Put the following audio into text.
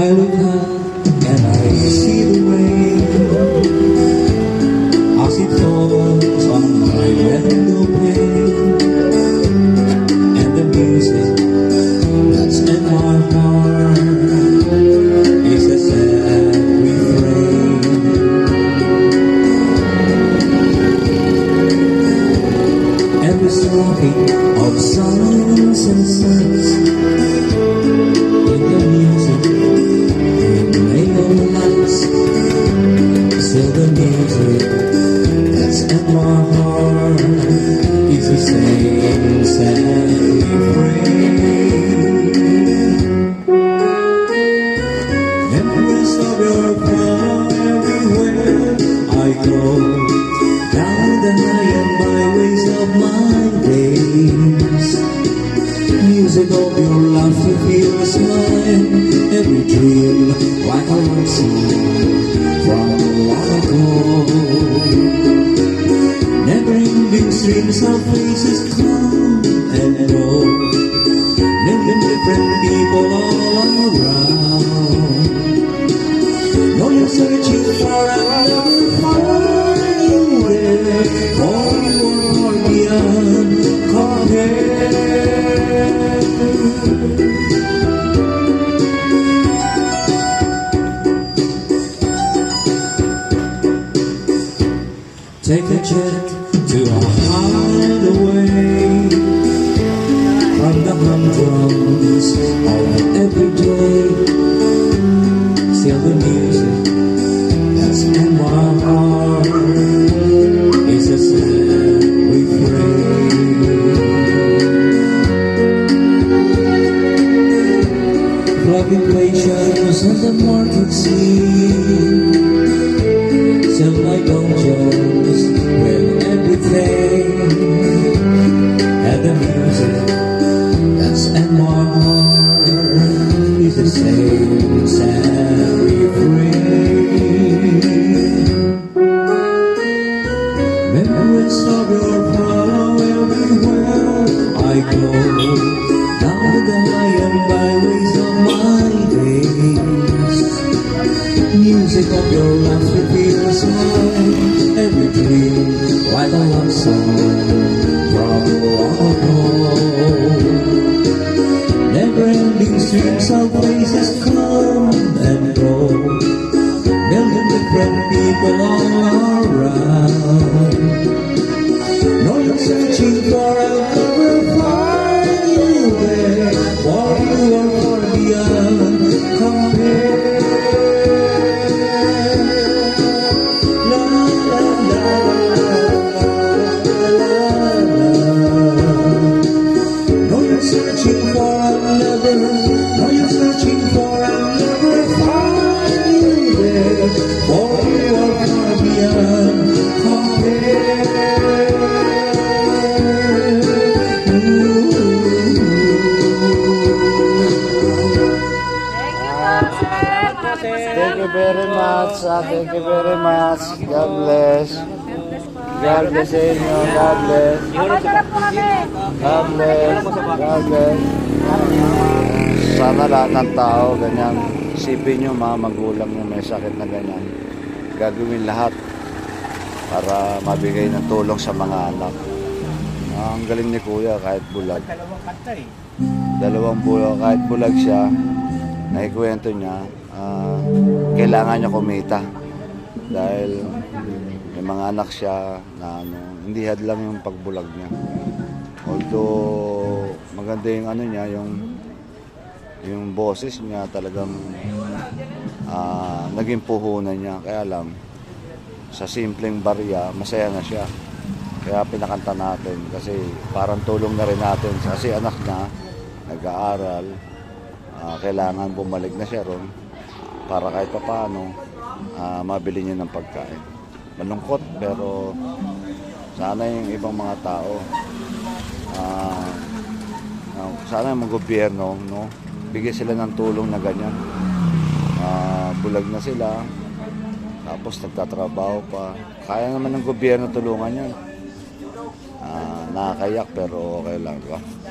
I look up and I see the rain as it falls on my window pane, and the music that's in my heart is a sad refrain. Every story of suns and suns that's in my heart is the same sad refrain. Memories of your power everywhere I go. Down the high and byways of my days. Music of your laughter feels mine. Every dream like a love song Streams of faces come and go. Million different people all around. No, you're searching for you. Take a jet to a hideaway from the humdrums of every day. Still the music that's in my heart is a sad. Fluctuations on the market scene Still my Jones with everything And the music Never ending streams of ah, thank you very much. God bless. God bless sa inyo. God bless. God bless. God bless. Sana lahat ng tao ganyan. Isipin nyo mga magulang nyo may sakit na ganyan. Gagawin lahat para mabigay ng tulong sa mga anak. Ah, ang galing ni Kuya kahit bulag. Dalawang bulag, kahit bulag siya, nakikwento niya, ah, kailangan niya kumita. Dahil may mga anak siya na ano, hindi hadlang yung pagbulag niya. Although maganda yung ano niya, yung yung boses niya talagang ah, naging puhunan niya. Kaya lang, sa simpleng barya, masaya na siya. Kaya pinakanta natin kasi parang tulong na rin natin. Kasi anak niya, nag-aaral, ah, kailangan bumalik na siya ron para kahit pa paano ah, mabili niya ng pagkain. Malungkot pero sana yung ibang mga tao ah, ah, sana yung gobyerno no bigyan sila ng tulong na ganyan. Ah, bulag na sila tapos nagtatrabaho pa. Kaya naman ng gobyerno tulungan yan. Ah, nakakayak pero okay lang di ba